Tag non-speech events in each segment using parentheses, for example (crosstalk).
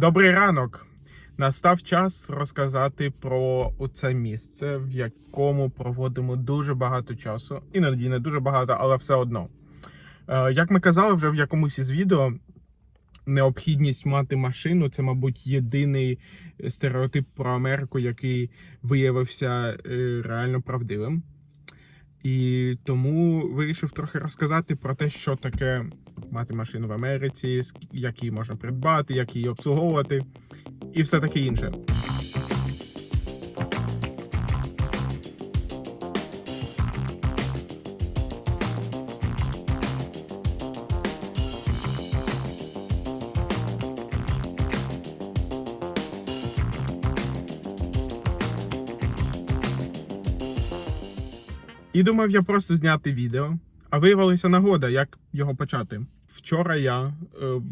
Добрий ранок. Настав час розказати про це місце, в якому проводимо дуже багато часу. Іноді не дуже багато, але все одно. Е, Як ми казали вже в якомусь із відео, необхідність мати машину це, мабуть, єдиний стереотип про Америку, який виявився е, реально правдивим. І тому вирішив трохи розказати про те, що таке мати машину в Америці, як її можна придбати, як її обслуговувати і все таке інше. І думав я просто зняти відео, а виявилася нагода, як його почати. Вчора я е,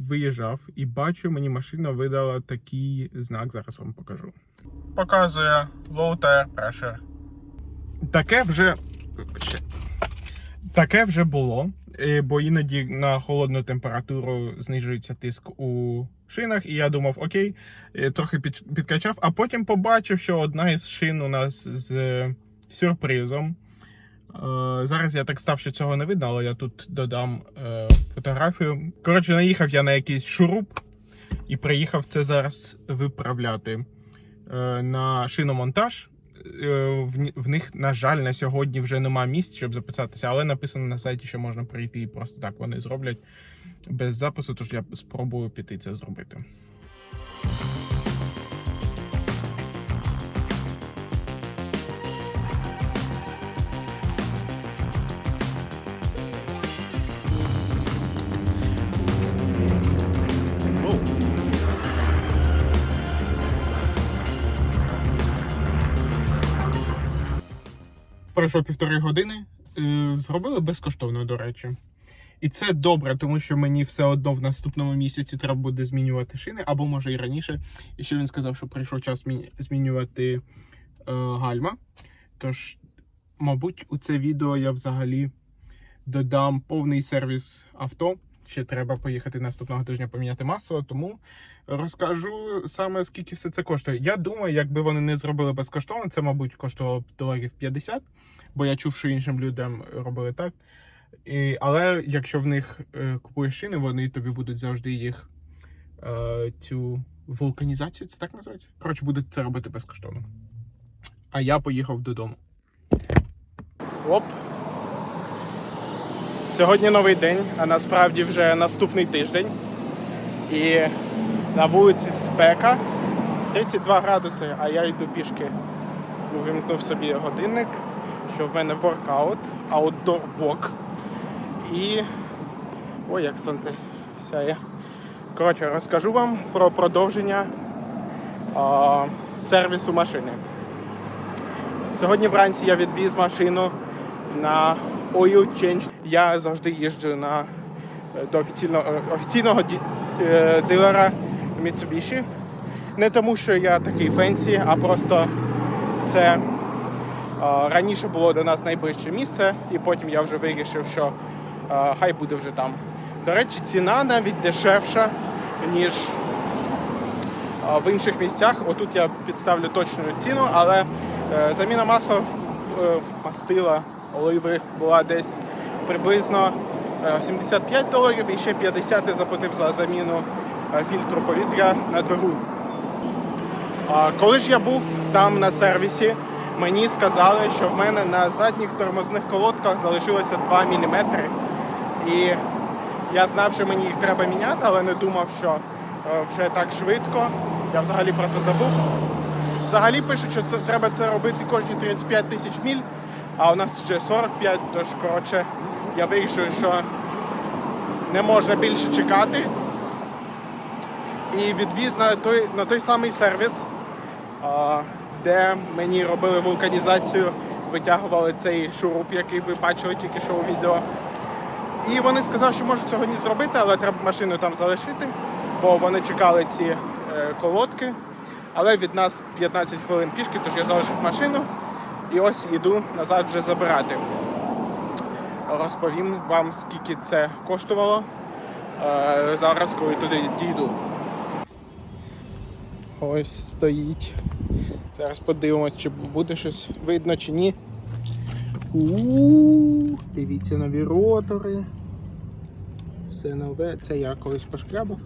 виїжджав і бачу, мені машина видала такий знак. Зараз вам покажу. Показує low tire pressure. Таке вже. Таке вже було, е, бо іноді на холодну температуру знижується тиск у шинах, і я думав, окей, е, трохи під, підкачав, а потім побачив, що одна із шин у нас з сюрпризом. Е, Зараз я так став, що цього не видно, але я тут додам е, фотографію. Коротше, наїхав я на якийсь шуруп і приїхав це зараз виправляти е, на шиномонтаж. В них, на жаль, на сьогодні вже нема місць, щоб записатися, але написано на сайті, що можна прийти і просто так вони зроблять без запису, тож я спробую піти це зробити. Пройшло півтори години. Е, Зробили безкоштовно, до речі. І це добре, тому що мені все одно в наступному місяці треба буде змінювати шини, або може і раніше. І ще він сказав, що прийшов час змінювати е, гальма. Тож, мабуть, у це відео я взагалі додам повний сервіс авто. Ще треба поїхати наступного тижня поміняти масло, тому розкажу саме скільки все це коштує. Я думаю, якби вони не зробили безкоштовно, це, мабуть, коштувало б доларів 50, бо я чув, що іншим людям робили так. І, але якщо в них е, купуєш шини, вони тобі будуть завжди їх е, цю вулканізацію, це так називається? Коротше, будуть це робити безкоштовно. А я поїхав додому. Оп. Сьогодні новий день, а насправді вже наступний тиждень. І на вулиці спека 32 градуси, а я йду пішки. Увімкнув собі годинник, що в мене воркаут, outdoor walk. І. Ой, як сонце сяє. Коротше, розкажу вам про продовження а, сервісу машини. Сьогодні вранці я відвіз машину на Oil Change. Я завжди їжджу на, е, до офіційного, офіційного е, дилера Mitsubishi. Не тому, що я такий фенсі, а просто це е, раніше було до нас найближче місце, і потім я вже вирішив, що е, хай буде вже там. До речі, ціна навіть дешевша, ніж а, в інших місцях. Отут я підставлю точну ціну, але е, заміна масла е, мастила оливи була десь приблизно е, 75 доларів і ще 50 я заплатив за заміну е, фільтру повітря на двигун. Коли ж я був там на сервісі, мені сказали, що в мене на задніх тормозних колодках залишилося 2 мм. І я знав, що мені їх треба міняти, але не думав, що е, вже так швидко. Я взагалі про це забув. Взагалі пишуть, що це, треба це робити кожні 35 тисяч міль, а у нас вже 45, тож коротше, я вирішив, що не можна більше чекати. І відвіз на той, на той самий сервіс, де мені робили вулканізацію, витягували цей шуруп, який ви бачили тільки що у відео. І вони сказали, що можуть сьогодні зробити, але треба машину там залишити, бо вони чекали ці е, колодки. Але від нас 15 хвилин пішки, тож я залишив машину і ось йду назад вже забирати. Розповім вам, скільки це коштувало е, зараз, коли туди дійду. Ось стоїть. Зараз подивимось, чи буде щось видно чи ні. У, дивіться нові ротори. Все нове. Це я колись пошкрябав.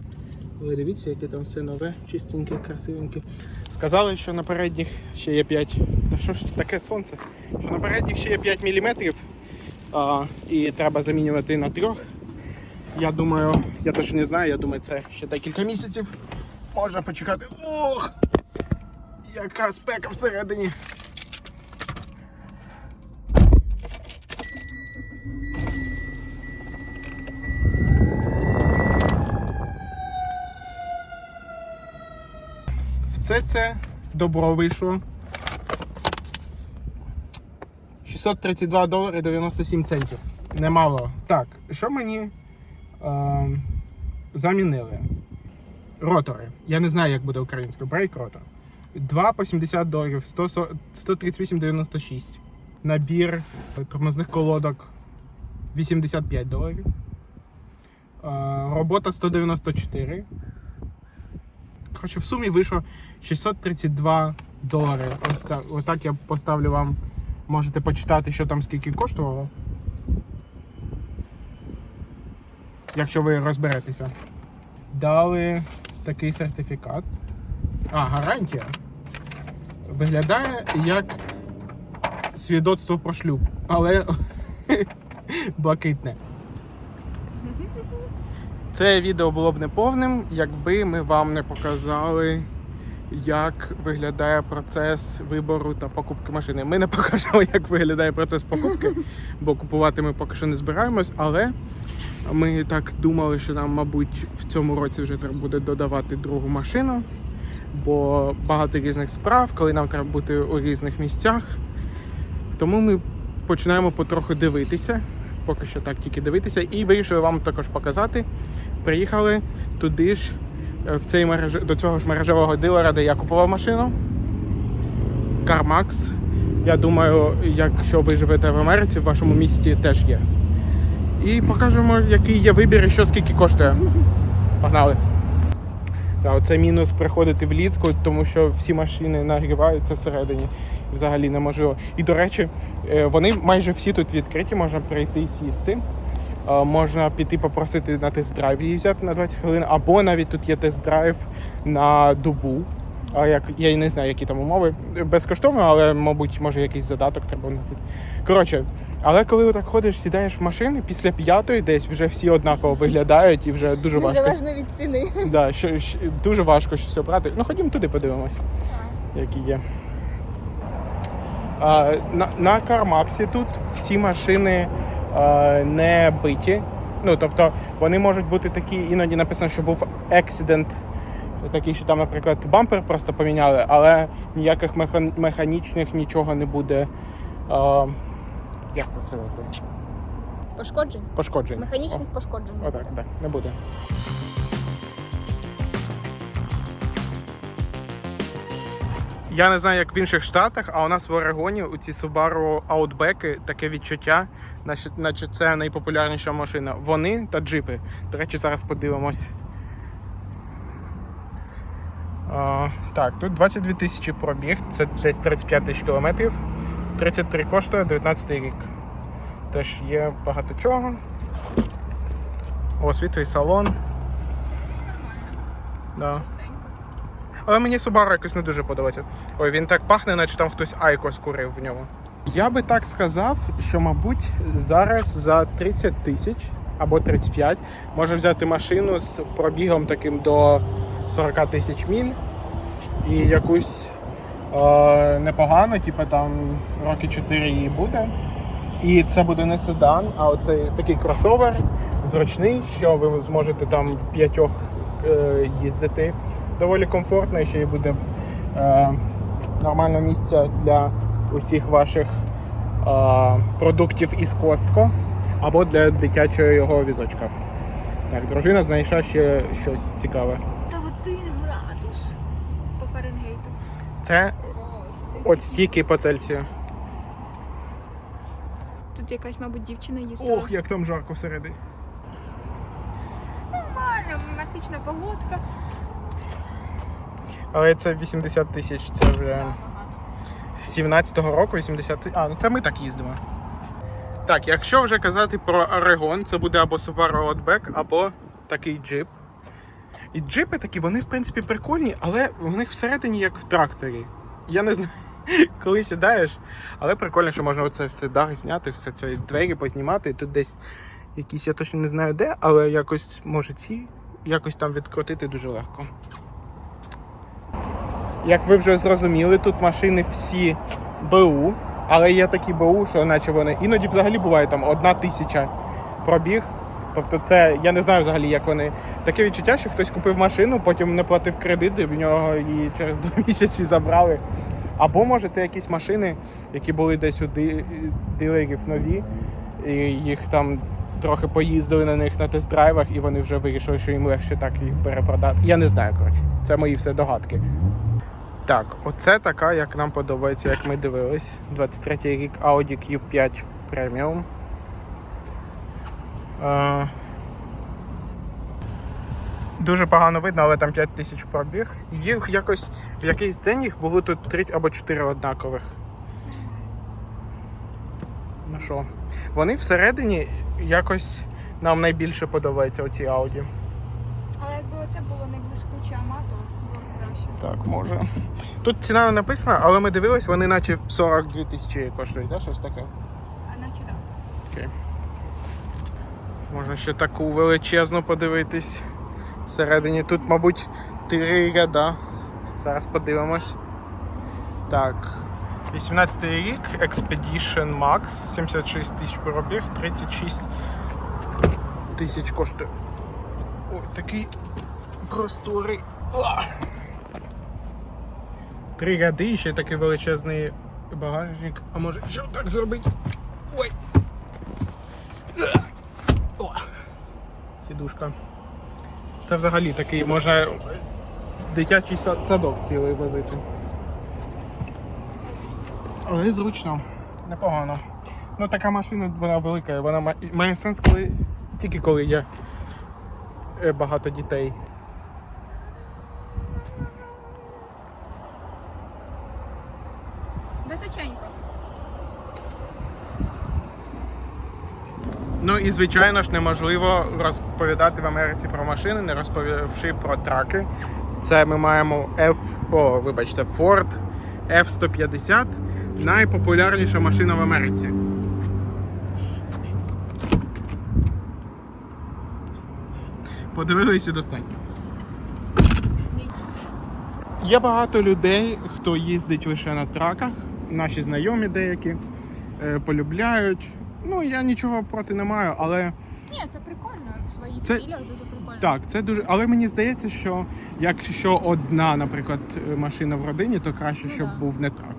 Але дивіться, яке там все нове, чистеньке, красивеньке. Сказали, що на передніх ще є 5. Та що ж таке сонце? Що на передніх ще є 5 мм. А, і треба замінювати на трьох. Я думаю, я теж не знаю, я думаю, це ще декілька місяців. Можна почекати. Ох! Яка спека всередині. Все це добро вийшло. 632 долари 97 центів. Немало. Так, що мені е, замінили? Ротори. Я не знаю, як буде українською. Брейк ротор. 2 по 70 доларів, 138,96. Набір тормозних колодок 85 доларів. Е, робота 194. Коротше, в сумі вийшло 632 долари. Отак я поставлю вам. Можете почитати, що там скільки коштувало. Якщо ви розберетеся. Дали такий сертифікат. А, гарантія. Виглядає як свідоцтво про шлюб, але (laughs) блакитне. Це відео було б неповним, якби ми вам не показали, як виглядає процес вибору та покупки машини. Ми не (laughs) покажемо, як виглядає процес покупки, бо купувати ми поки що не збираємось, але ми так думали, що нам, мабуть, в цьому році вже треба буде додавати другу машину, бо багато різних справ, коли нам треба бути у різних місцях. Тому ми починаємо потроху дивитися. Поки що так тільки дивитися, і вирішили вам також показати. Приїхали туди ж, е, в цей мереж... до цього ж мережевого дилера, де я купував машину. CarMax. Я думаю, якщо ви живете в Америці, в вашому місті теж є. І покажемо, який є вибір і що скільки коштує. Погнали! Да, Це мінус приходити влітку, тому що всі машини нагріваються всередині. Взагалі неможливо. І до речі, е, вони майже всі тут відкриті, можна прийти і сісти. Е, Можна піти попросити на тест-драйв її взяти на 20 хвилин, або навіть тут є тест-драйв на добу. А як я не знаю, які там умови. Безкоштовно, але, мабуть, може якийсь задаток треба вносити. Коротше, але коли так ходиш, сідаєш в машини, після п'ятої десь вже всі однаково виглядають і вже дуже важко. Незалежно від ціни. Да, що, що- дуже важко щось обрати. Ну ходімо туди, подивимось, які є. А, на, на Кармаксі тут всі машини а, не биті. Ну, тобто вони можуть бути такі, іноді написано, що був accident, такий, що там, наприклад, бампер просто поміняли, але ніяких механічних нічого не буде. А, як це сказати? Пошкоджень. Пошкоджень. Механічних пошкоджень. О, отак, так, не буде. Я не знаю, як в інших штатах, а у нас в Орегоні у ці Subaru Outback таке відчуття, наче це найпопулярніша машина. Вони та джипи. До речі, зараз подивимось. Так, тут 22 тисячі пробіг, це десь 35 тисяч кілометрів. 33 коштує 19 рік. Теж є багато чого. О, світлий салон. Да. Але мені Subaru якось не дуже подобається. Ой, він так пахне, наче там хтось Айко скурив в ньому. Я би так сказав, що, мабуть, зараз за 30 тисяч або 35 може взяти машину з пробігом таким до 40 тисяч міль і якусь е, непогану, типу там роки 4 їй буде. І це буде не седан, а оцей такий кросовер зручний, що ви зможете там в п'ятьох е, їздити доволі комфортно, і ще й буде е, нормально місця для усіх ваших е, продуктів із Костко або для дитячого його візочка. Так, дружина знайшла ще щось цікаве. Та один градус по Фаренгейту. Це от стільки по Цельсію. Тут якась, мабуть, дівчина їздила. Ох, як там жарко всередині. Нормально, матична погодка. Але це 80 тисяч, це вже з 17-го року 80 тисяч. А, ну це ми так їздимо. Так, якщо вже казати про Орегон, це буде або Subaru Outback, або такий джип. І джипи такі, вони в принципі прикольні, але в них всередині як в тракторі. Я не знаю, (laughs) коли сідаєш, але прикольно, що можна оце все дах зняти, все це двері познімати. І тут десь якісь, я точно не знаю де, але якось може ці якось там відкрутити дуже легко. Як ви вже зрозуміли, тут машини всі БУ, але є такі БУ, що наче вони іноді взагалі буває там одна тисяча пробіг. Тобто це я не знаю взагалі, як вони. Таке відчуття, що хтось купив машину, потім не платив кредит, і в нього її через два (laughs) місяці забрали. Або може це якісь машини, які були десь у ди- дилерів нові, і їх там трохи поїздили на них на тест-драйвах, і вони вже вирішили, що їм легше так їх перепродати. Я не знаю, коротше. Це мої все догадки. Так, оце така, як нам подобається, як ми дивились. 23-й рік Audi Q5 Premium. Е, Дуже погано видно, але там 5 тисяч пробіг. Їх якось в якийсь день їх було тут 3 або 4 однакових. Ну що, вони всередині якось нам найбільше подобаються оці Audi. Але якби оце було не блискуче амато, було б краще. Так, може. Тут ціна не написана, але ми дивились, вони наче 42 тисячі коштують, да? щось таке. А наче так. Окей. Можна ще таку величезну подивитись. Всередині тут, мабуть, три ряда. Зараз подивимось. Так. 18 рік, Expedition Max, 76 тисяч пробіг, 36 тисяч коштує. Ой, такий просторий. Три ряди і ще такий величезний багажник. А може що так зробити? Ой! О, сідушка. Це взагалі такий може дитячий садок цілий возити. Але зручно, непогано. Ну така машина вона велика, вона має сенс, коли тільки коли є е, багато дітей. Височенько. Ну і звичайно ж неможливо розповідати в Америці про машини, не розповівши про траки. Це ми маємо F, о, вибачте, Ford F-150, найпопулярніша машина в Америці. Подивилися достатньо. Є багато людей, хто їздить лише на траках. Наші знайомі деякі е, полюбляють. Ну, я нічого проти не маю, але Ні, це прикольно. В своїх Це- цілях дуже прикольно. так, це дуже. Але мені здається, що якщо одна, наприклад, машина в родині, то краще, Ну щоб да. був не трак.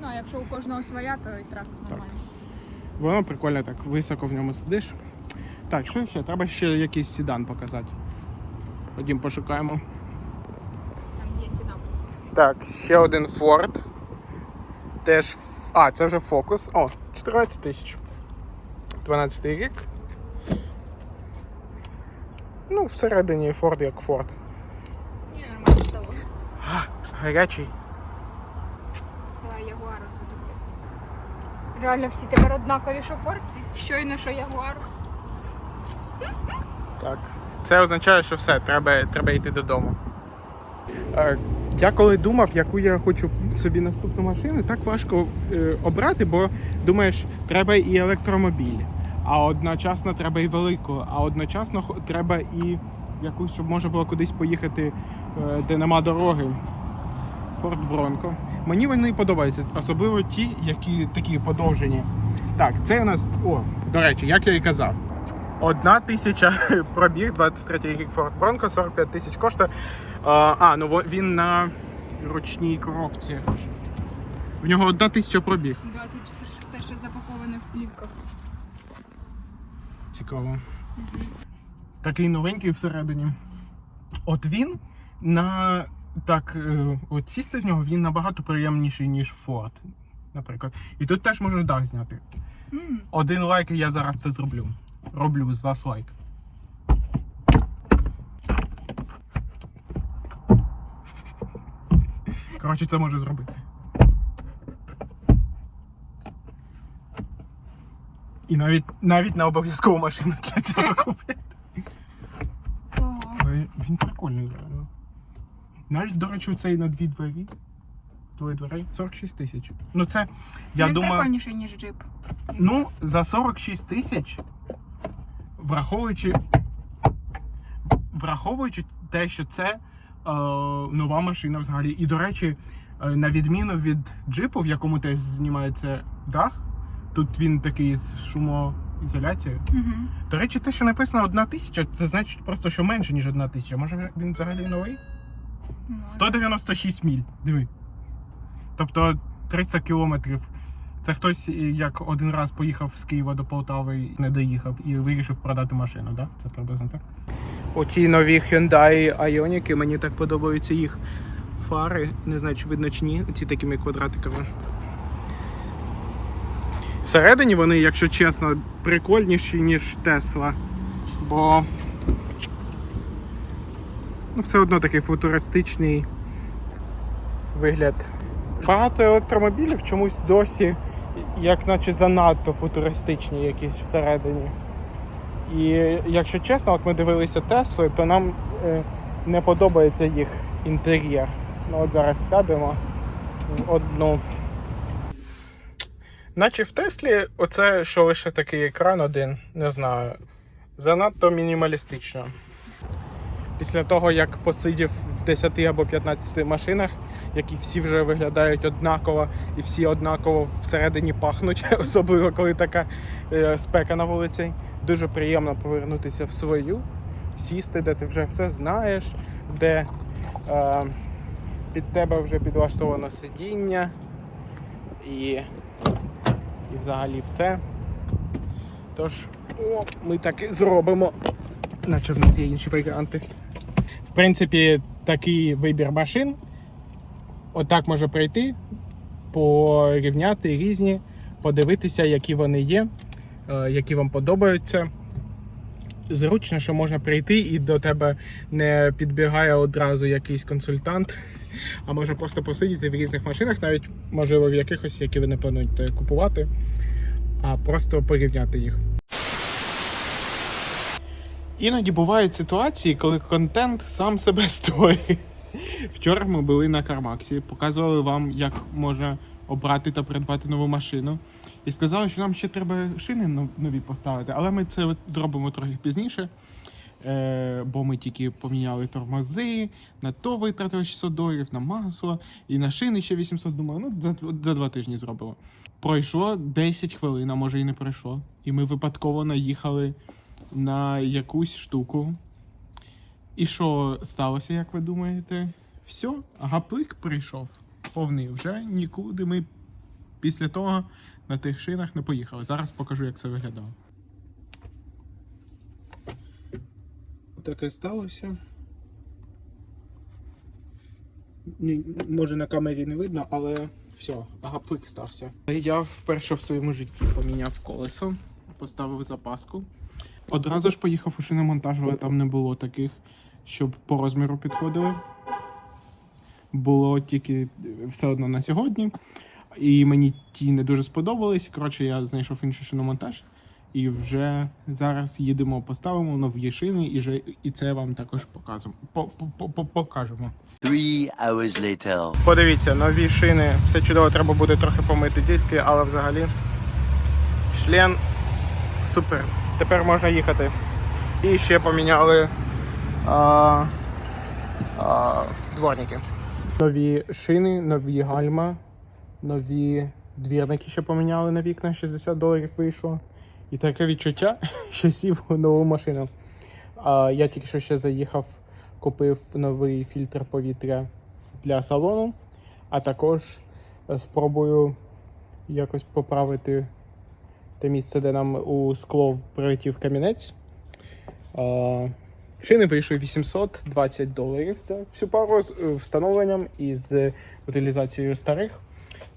Ну, а якщо у кожного своя, то і трак нормально. Воно прикольно так, високо в ньому сидиш. Так, що ще? Треба ще якийсь сідан показати. Ходім, пошукаємо. Там є ціна. Так, ще один Ford. Теж. А, це вже Focus. О, 14 тисяч. 12 рік. Ну, всередині Ford як Ford. Ні, нормально салон. Гарячий. А Ягуар це таке. Реально всі тепер однакові що Форд, щойно що Ягуар. Так. Це означає, що все, треба, треба йти додому. Я коли думав, яку я хочу собі наступну машину, так важко е, обрати, бо думаєш, треба і електромобіль, а одночасно треба і велику, а одночасно треба і якусь, щоб можна було кудись поїхати, е, де нема дороги. Ford Bronco. Мені вони подобаються, особливо ті, які такі подовжені. Так, це у нас. О, до речі, як я і казав. Одна тисяча (laughs) пробіг, 23 рік Ford Bronco, 45 тисяч коштує. А, ну він на ручній коробці. В нього одна тисяча пробіг. Да, тут все, все ще запаковане в плівках. Цікаво. Такий новенький всередині. От він на так, е, от сісти в нього він набагато приємніший, ніж Ford, наприклад. І тут теж можна дах зняти. М, Один лайк, і я зараз це зроблю. Роблю з вас лайк. Коротше, це може зробити. І навіть, навіть не обов'язково машину для цього купити. Але він прикольний реально. Навіть, до речі, цей на дві двері. Двоє дверей 46 тисяч. Ну це, я Він думаю, прикольніший, ніж джип. ну, за 46 тисяч, враховуючи. Враховуючи те, що це нова машина взагалі. І, до речі, е, на відміну від джипу, в якому теж знімається дах, тут він такий з шумоізоляцією. Угу. До речі, те, що написано одна тисяча, це значить просто, що менше, ніж одна тисяча. Може він взагалі новий? 196 міль. Диви. Тобто 30 кілометрів. Це хтось е, як один раз поїхав з Києва до Полтави і не доїхав і вирішив продати машину, так? Це приблизно так. Оці нові Hyundai Ioniq, мені так подобаються їх фари. Не знаю, чи видно чи ні, ці такими квадратиками. Всередині вони, якщо чесно, прикольніші, ніж Тесла. Бо ну, все одно такий футуристичний вигляд. Багато електромобілів чомусь досі, як наче занадто футуристичні якісь всередині. І якщо чесно, от ми дивилися Тесли, то нам е, не подобається їх інтер'єр. Ну от зараз сядемо одну. Наче в Теслі, оце що лише такий екран один, не знаю, занадто мінімалістично. Після того, як посидів в 10 або 15 машинах, які всі вже виглядають однаково і всі однаково всередині пахнуть, (laughs) особливо коли така е, спека на вулиці. Дуже приємно повернутися в свою, сісти, де ти вже все знаєш, де е, під тебе вже підлаштовано сидіння і, і взагалі все. Тож, о, ми так і зробимо. Наче в нас є інші варіанти. Принципі, такий вибір машин. Отак може прийти, порівняти різні, подивитися, які вони є, е, які вам подобаються. Зручно, що можна прийти і до тебе не підбігає одразу якийсь консультант, а може просто посидіти в різних машинах, навіть можливо в якихось, які ви не плануєте купувати, а просто порівняти їх. Іноді бувають ситуації, коли контент сам себе створює. Вчора ми були на Кармаксі, показували вам, як можна обрати та придбати нову машину. І сказали, що нам ще треба шини нові поставити, але ми це зробимо трохи пізніше. Е, бо ми тільки поміняли тормози, на то витратили 600 доларів, на масло і на шини ще 800, думаю, ну за, за два тижні зробимо. Пройшло 10 хвилин, а може і не пройшло. І ми випадково наїхали на якусь штуку. І що сталося, як ви думаєте? Все, гаплик прийшов повний. Вже нікуди ми після того на тих шинах не поїхали. Зараз покажу, як це виглядало. Таке сталося. Ні, може на камері не видно, але все, гаплик стався. Я вперше в своєму житті поміняв колесо, поставив запаску. Одразу ж поїхав у шиномонтаж, але там не було таких, щоб по розміру підходили. Було тільки все одно на сьогодні. І мені ті не дуже сподобались. Коротше, я знайшов інший шиномонтаж. І вже зараз їдемо, поставимо нові шини, і, же, і це вам також показуємо. По, по, по, покажемо. Three hours later. Подивіться, нові шини, все чудово, треба буде трохи помити диски, але взагалі член супер. Тепер можна їхати. І ще поміняли а, а, дворники. Нові шини, нові гальма, нові двірники ще поміняли на вікна, 60 доларів вийшло. І таке відчуття, (laughs) що сів у нову машину. А, я тільки що ще заїхав, купив новий фільтр повітря для салону, а також спробую якось поправити те місце, де нам у скло прилетів камінець. Шини вийшли 820 доларів за всю пару з е, встановленням і з утилізацією старих.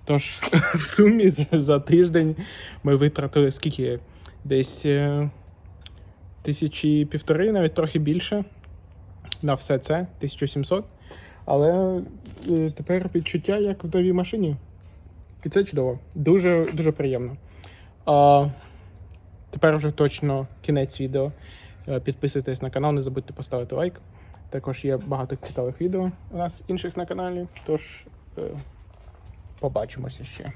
Тож (laughs) в сумі за, за тиждень ми витратили скільки? Десь е, тисячі півтори, навіть трохи більше на все це, 1700. Але е, тепер відчуття як в новій машині. І це чудово. Дуже дуже приємно. А, тепер вже точно кінець відео. Е, Підписуйтесь на канал, не забудьте поставити лайк. Також є багато цікавих відео у нас інших на каналі. Тож е, побачимося ще.